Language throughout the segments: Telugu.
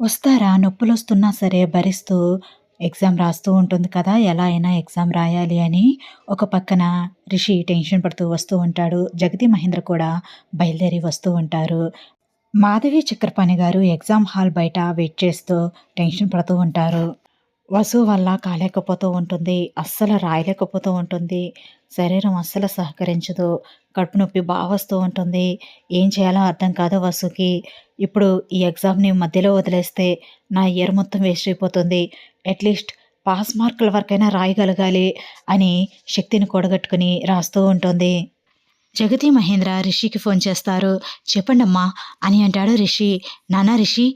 వస్తారా నొప్పులు వస్తున్నా సరే భరిస్తూ ఎగ్జామ్ రాస్తూ ఉంటుంది కదా! ఎలా అయినా ఎగ్జామ్ రాయాలి అని ఒక పక్కన రిషి టెన్షన్ పడుతూ వస్తూ ఉంటాడు. జగతి, మహేంద్ర కూడా బయలుదేరి వస్తూ ఉంటారు. మాధవి, చక్రపాణి గారు ఎగ్జామ్ హాల్ బయట వెయిట్ చేస్తూ టెన్షన్ పడుతూ ఉంటారు. వసు వల్ల కాలేకపోతూ ఉంటుంది. అస్సలు రాయలేకపోతూ ఉంటుంది. శరీరం అస్సలు సహకరించదు. కడుపు నొప్పి బాగా వస్తూ ఉంటుంది. ఏం చేయాలో అర్థం కాదు వసుకి. ఇప్పుడు ఈ ఎగ్జామ్‌ని మధ్యలో వదిలేస్తే నా ఇయర్ మొత్తం వేస్ట్ అయిపోతుంది. అట్‌లీస్ట్ పాస్ మార్కుల వరకైనా రాయగలగాలి అని శక్తిని కూడగట్టుకుని రాస్తూ ఉంటుంది. జగతి, మహేంద్ర రిషికి ఫోన్ చేస్తారు. చెప్పండమ్మా అని అంటాడు రిషి. నానా రిషి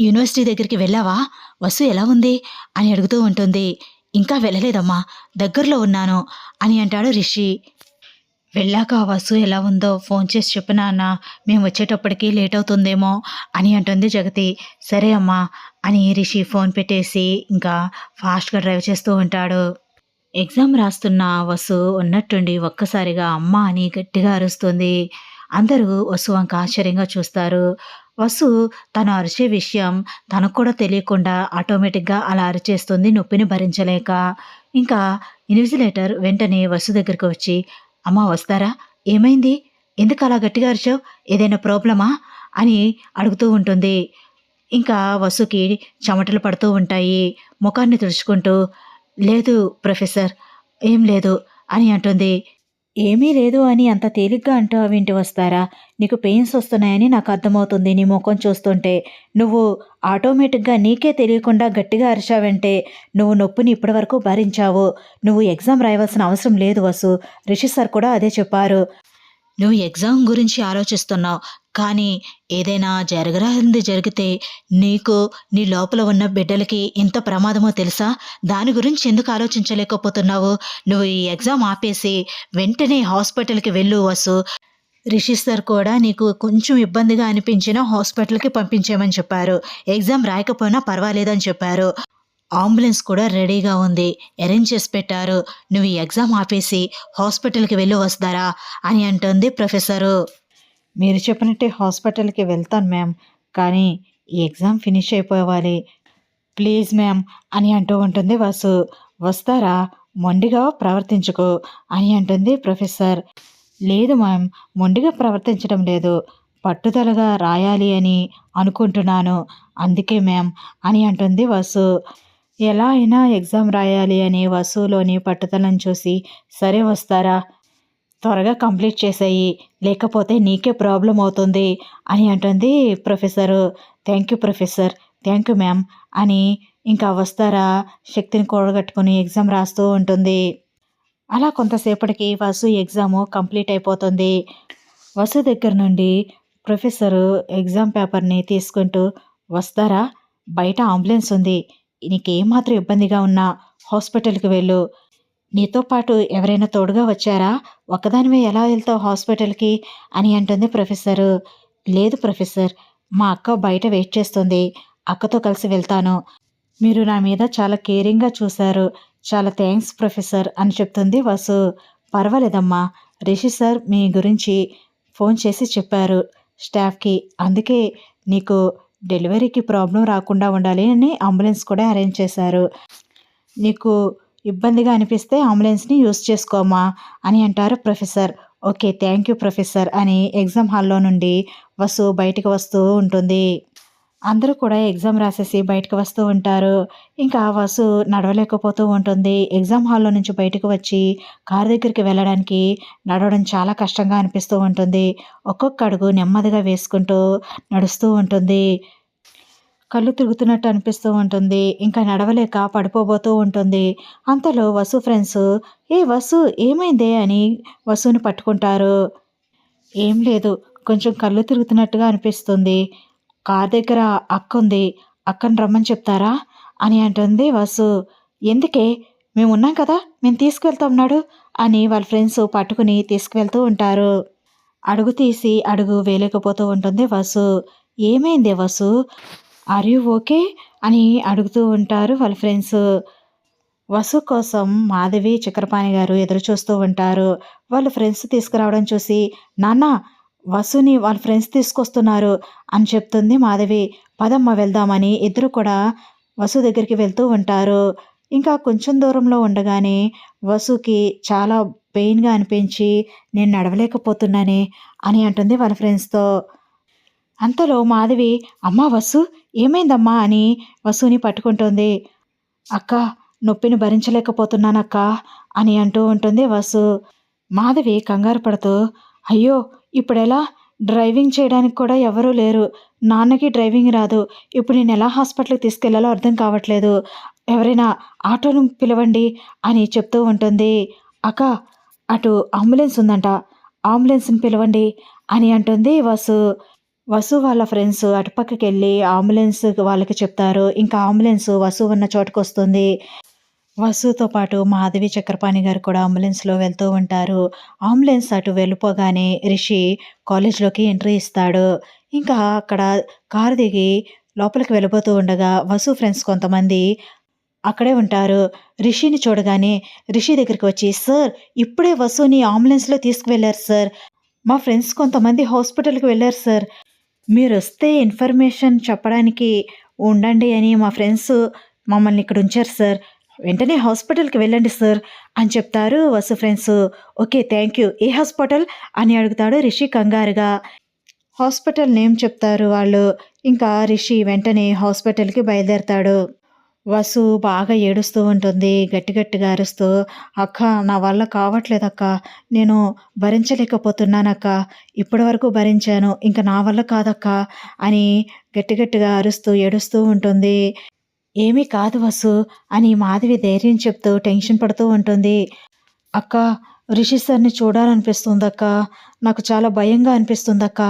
యూనివర్సిటీ దగ్గరికి వెళ్ళావా? వసు ఎలా ఉంది? అని అడుగుతూ ఉంటుంది. ఇంకా వెళ్ళలేదమ్మా. దగ్గరలో ఉన్నాను అని అంటాడు రిషి. వెళ్ళాక వసు ఎలా ఉందో ఫోన్ చేసి చెప్పు మేము వచ్చేటప్పటికి లేట్ అవుతుందేమో అని అంటుంది జగతి. సరే అమ్మా అని రిషి ఫోన్ పెట్టేసి ఇంకా ఫాస్ట్‌గా డ్రైవ్ చేస్తూ ఉంటాడు. ఎగ్జామ్ రాస్తున్న వసు ఉన్నట్టుండి ఒక్కసారిగా అమ్మ అని గట్టిగా అరుస్తుంది. అందరూ వసు వంక ఆశ్చర్యంగా చూస్తారు. వసు తను అరిచే విషయం తనకు కూడా తెలియకుండా ఆటోమేటిక్‌గా అలా అరిచేస్తుంది నొప్పిని భరించలేక. ఇంకా ఇన్విజిలేటర్ వెంటనే వసు దగ్గరికి వచ్చి అమ్మ వస్తారా? ఏమైంది? ఎందుకు అలా గట్టిగా అరిచావు? ఏదైనా ప్రాబ్లమా? అని అడుగుతూ ఉంటుంది. ఇంకా వసుకి చెమటలు పడుతూ ఉంటాయి. ముఖాన్ని తుడుచుకుంటూ లేదు ప్రొఫెసర్ ఏం లేదు అని అంటుంది. ఏమీ లేదు అని అంత తేలిగ్గా అంటావేంటి వస్తారా? నీకు పెయిన్స్ వస్తున్నాయని నాకు అర్థమవుతుంది నీ ముఖం చూస్తుంటే. నువ్వు ఆటోమేటిక్‌గా నీకే తెలియకుండా గట్టిగా అరిచావంటే నువ్వు నొప్పిని ఇప్పటివరకు భరించావు. నువ్వు ఎగ్జామ్ రాయవలసిన అవసరం లేదు వసు. రిషి సార్ కూడా అదే చెప్పారు. నువ్వు ఎగ్జామ్ గురించి ఆలోచిస్తున్నావు. కానీ ఏదైనా జరగరాంది జరిగితే నీకు, నీ లోపల ఉన్న బిడ్డలకి ఎంత ప్రమాదమో తెలుసా? దాని గురించి ఎందుకు ఆలోచించలేకపోతున్నావు? నువ్వు ఈ ఎగ్జామ్ ఆపేసి వెంటనే హాస్పిటల్‌కి వెళ్ళు వసు. రిషి సార్ కూడా నీకు కొంచెం ఇబ్బందిగా అనిపించినా హాస్పిటల్‌కి పంపించేమని చెప్పారు. ఎగ్జామ్ రాయకపోయినా పర్వాలేదని చెప్పారు. అంబులెన్స్ కూడా రెడీగా ఉంది. అరేంజ్ చేసి పెట్టారు. నువ్వు ఈ ఎగ్జామ్ ఆపేసి హాస్పిటల్‌కి వెళ్ళి వస్తారా అని అంటుంది ప్రొఫెసరు. మీరు చెప్పినట్టే హాస్పిటల్‌కి వెళ్తాను మ్యామ్. కానీ ఈ ఎగ్జామ్ ఫినిష్ అయిపోవాలి. ప్లీజ్ మ్యామ్ అని అంటూ ఉంటుంది వాసు వస్తారా? మొండిగా ప్రవర్తించుకో అని అంటుంది ప్రొఫెసర్. లేదు మ్యామ్ మొండిగా ప్రవర్తించడం లేదు. పట్టుదలగా రాయాలి అని అనుకుంటున్నాను. అందుకే మ్యామ్ అని అంటుంది వాసు ఎలా అయినా ఎగ్జామ్ రాయాలి అని వసులోని పట్టుదలను చూసి సరే వస్తారా? త్వరగా కంప్లీట్ చేసేయి. లేకపోతే నీకే ప్రాబ్లమ్ అవుతుంది అని అంటుంది professor. Thank you professor. Thank you ma'am అని ఇంకా వస్తారా శక్తిని కూడగట్టుకుని ఎగ్జామ్ రాస్తూ ఉంటుంది. అలా కొంతసేపటికి వసు ఎగ్జాము కంప్లీట్ అయిపోతుంది. వసు దగ్గర నుండి ప్రొఫెసరు ఎగ్జామ్ పేపర్‌ని తీసుకుంటూ వస్తారా? బయట అంబులెన్స్ ఉంది. నీకేమాత్రం ఇబ్బందిగా ఉన్నా హాస్పిటల్‌కి వెళ్ళు. నీతో పాటు ఎవరైనా తోడుగా వచ్చారా? ఒక్కదానివే ఎలా వెళ్తావు హాస్పిటల్‌కి అని అంటుంది ప్రొఫెసరు. లేదు ప్రొఫెసర్. మా అక్క బయట వెయిట్ చేస్తుంది. అక్కతో కలిసి వెళ్తాను. మీరు నా మీద చాలా కేరింగ్‌గా చూశారు చాలా థ్యాంక్స్ ప్రొఫెసర్ అని చెప్తుంది వసు. పర్వాలేదమ్మా. రిషి సార్ మీ గురించి ఫోన్ చేసి చెప్పారు స్టాఫ్‌కి. అందుకే నీకు డెలివరీకి ప్రాబ్లం రాకుండా ఉండాలి అని అంబులెన్స్ కూడా అరేంజ్ చేశారు. నీకు ఇబ్బందిగా అనిపిస్తే అంబులెన్స్‌ని యూజ్ చేసుకోమా అని అంటారు professor. Okay. Thank you professor అని ఎగ్జామ్ హాల్‌లో నుండి వసు బయటికి వస్తూ ఉంటుంది. అందరూ కూడా ఎగ్జామ్ రాసేసి బయటకు వస్తూ ఉంటారు. ఇంకా వసు నడవలేకపోతూ ఉంటుంది. ఎగ్జామ్ హాల్‌లో నుంచి బయటకు వచ్చి కారు దగ్గరికి వెళ్ళడానికి నడవడం చాలా కష్టంగా అనిపిస్తూ ఉంటుంది. ఒక్కొక్క అడుగు నెమ్మదిగా వేసుకుంటూ నడుస్తూ ఉంటుంది. కళ్ళు తిరుగుతున్నట్టు అనిపిస్తూ ఉంటుంది. ఇంకా నడవలేక పడిపోబోతూ ఉంటుంది. అంతలో వసు ఫ్రెండ్స్ ఏ వసు ఏమైందే అని వసుని పట్టుకుంటారు. ఏం లేదు. కొంచెం కళ్ళు తిరుగుతున్నట్టుగా అనిపిస్తుంది. కారు దగ్గర అక్క ఉంది. అక్కని రమ్మని చెప్తారా? అని అంటుంది వాసు ఎందుకే? మేము ఉన్నాం కదా! మేము తీసుకువెళ్తామన్నాడు అని వాళ్ళ ఫ్రెండ్స్ పట్టుకుని తీసుకువెళ్తూ ఉంటారు. అడుగు తీసి అడుగు వేయలేకపోతూ ఉంటుంది వసు. ఏమైంది వసు? Are you okay? అని అడుగుతూ ఉంటారు వాళ్ళ ఫ్రెండ్స్. వసు కోసం మాధవి చక్రపాణి గారు ఎదురు చూస్తూ ఉంటారు వాళ్ళు ఫ్రెండ్స్ తీసుకురావడం చూసి నాన్న వసుని వాళ్ళ ఫ్రెండ్స్ తీసుకొస్తున్నారు అని చెప్తుంది మాధవి. పదమ్మ వెళ్దామని ఇద్దరు కూడా వసు దగ్గరికి వెళ్తూ ఉంటారు. ఇంకా కొంచెం దూరంలో ఉండగానే వసుకి చాలా పెయిన్గా అనిపించి నేను నడవలేకపోతున్నానే అని అంటుంది వాళ్ళ ఫ్రెండ్స్తో అంతలో మాధవి అమ్మ వసు ఏమైందమ్మా అని వసుని పట్టుకుంటుంది. అక్క నొప్పిని భరించలేకపోతున్నానక్క అని అంటూ ఉంటుంది వసు. మాధవి కంగారు పడుతూ అయ్యో ఇప్పుడెలా డ్రైవింగ్ చేయడానికి కూడా ఎవరూ లేరు. నాన్నకి డ్రైవింగ్ రాదు. ఇప్పుడు నేను ఎలా హాస్పిటల్కి తీసుకెళ్ళాలో అర్థం కావట్లేదు. ఎవరైనా ఆటోను పిలవండి అని చెప్తూ ఉంటుంది. అక్క అటు అంబులెన్స్ ఉందంట. అంబులెన్స్ని పిలవండి అని అంటుంది వసు. వసు వాళ్ళ ఫ్రెండ్స్ అటుపక్కకి వెళ్ళి అంబులెన్స్ వాళ్ళకి చెప్తారు. ఇంకా అంబులెన్స్ వసు ఉన్న చోటుకు వస్తుంది వసుతో పాటు మాధవి చక్రపాణి గారు కూడా అంబులెన్స్లో వెళ్తూ ఉంటారు. అంబులెన్స్ అటు వెళ్ళిపోగానే రిషి కాలేజ్లోకి ఎంట్రీ ఇస్తాడు. ఇంకా అక్కడ కారు దిగి లోపలికి వెళ్ళిపోతూ ఉండగా వసు ఫ్రెండ్స్ కొంతమంది అక్కడే ఉంటారు. రిషిని చూడగానే రిషి దగ్గరికి వచ్చి సార్ ఇప్పుడే వసుని అంబులెన్స్లో తీసుకువెళ్ళారు సార్. మా ఫ్రెండ్స్ కొంతమంది హాస్పిటల్కి వెళ్ళారు సార్. మీరు వస్తే ఇన్ఫర్మేషన్ చెప్పడానికి ఉండండి అని మా ఫ్రెండ్స్ మమ్మల్ని ఇక్కడ ఉంచారు సార్. వెంటనే హాస్పిటల్కి వెళ్ళండి సార్ అని చెప్తారు Vasu friends. Okay thank you. A hospital? అని అడుగుతాడు రిషి కంగారుగా. హాస్పిటల్ నేమ్ చెప్తారు వాళ్ళు. ఇంకా రిషి వెంటనే హాస్పిటల్కి బయలుదేరతాడు. వసు బాగా ఏడుస్తూ ఉంటుంది గట్టి గట్టిగా అరుస్తూ. అక్క నా వల్ల కావట్లేదు అక్క నేను భరించలేకపోతున్నానక్క. ఇప్పటి వరకు భరించాను. ఇంకా నా వల్ల కాదక్క. అని గట్టి గట్టిగా అరుస్తూ ఏడుస్తూ ఉంటుంది. ఏమీ కాదు వసు అని మాధవి ధైర్యం చెప్తూ టెన్షన్ పడుతూ ఉంటుంది. అక్క రిషి సార్ని చూడాలనిపిస్తుందక్క నాకు చాలా భయంగా అనిపిస్తుందక్క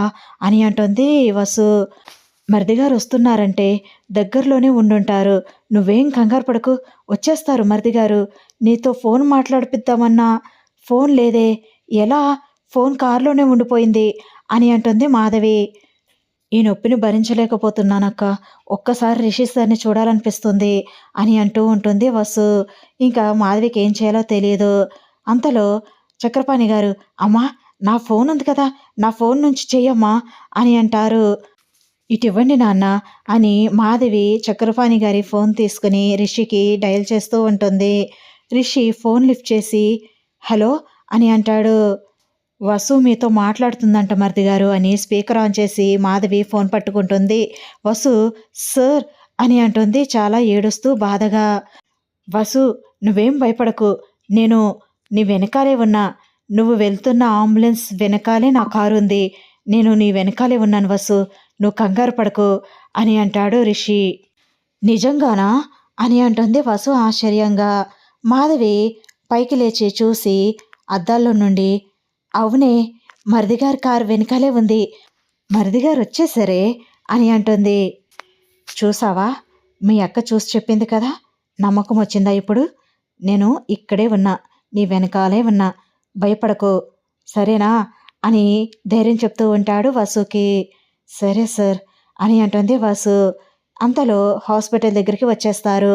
అని అంటుంది వసు. మరిదిగారు వస్తున్నారంటే దగ్గరలోనే ఉండుంటారు. నువ్వేం కంగారు పడకు వచ్చేస్తారు మరిది గారు నీతో ఫోన్ మాట్లాడిపిద్దామన్నా. ఫోన్ లేదే ఎలా? ఫోన్ కారులోనే ఉండిపోయింది అని అంటుంది మాధవి. ఈ నొప్పిని భరించలేకపోతున్నానక్క. ఒక్కసారి రిషి సార్ని చూడాలనిపిస్తుంది అని అంటూ ఉంటుంది వసు. ఇంకా మాధవికి ఏం చేయాలో తెలియదు. అంతలో చక్రపాణి గారు అమ్మా నా ఫోన్ ఉంది కదా నా ఫోన్ నుంచి చెయ్యమ్మా అని అంటారు. ఇటు ఇవ్వండి నాన్న అని మాధవి చక్రపాణి గారి ఫోన్ తీసుకుని రిషికి డయల్ చేస్తూ ఉంటుంది. రిషి ఫోన్ లిఫ్ట్ చేసి హలో అని అంటాడు. వసు మీతో మాట్లాడుతుందంట మరిది గారు అని స్పీకర్ ఆన్ చేసి మాధవి ఫోన్ పట్టుకుంటుంది. వసు సార్ అని అంటుంది. చాలా ఏడుస్తూ బాధగా వసు నువ్వేం భయపడకు. నేను నీ వెనకాలే ఉన్నా. నువ్వు వెళ్తున్న అంబులెన్స్ వెనకాలే నా కారు ఉంది నేను నీ వెనకాలే ఉన్నాను వసు. నువ్వు కంగారు పడకు అని అంటాడు రిషి. నిజంగానా? అని అంటుంది వసు ఆశ్చర్యంగా. మాధవి పైకి లేచి చూసి అద్దాల్లో నుండి అవునే మరిదిగారి కారు వెనకాలే ఉంది. మరిదిగారు వచ్చేసరే అని అంటుంది. చూసావా? మీ అక్క చూసి చెప్పింది కదా? నమ్మకం వచ్చిందా ఇప్పుడు? నేను ఇక్కడే ఉన్నా నీ వెనకాలే ఉన్నా. భయపడకు. సరేనా? అని ధైర్యం చెప్తూ ఉంటాడు వసుకి. సరే సార్ అని అంటుంది వాసు. అంతలో హాస్పిటల్ దగ్గరికి వచ్చేస్తారు.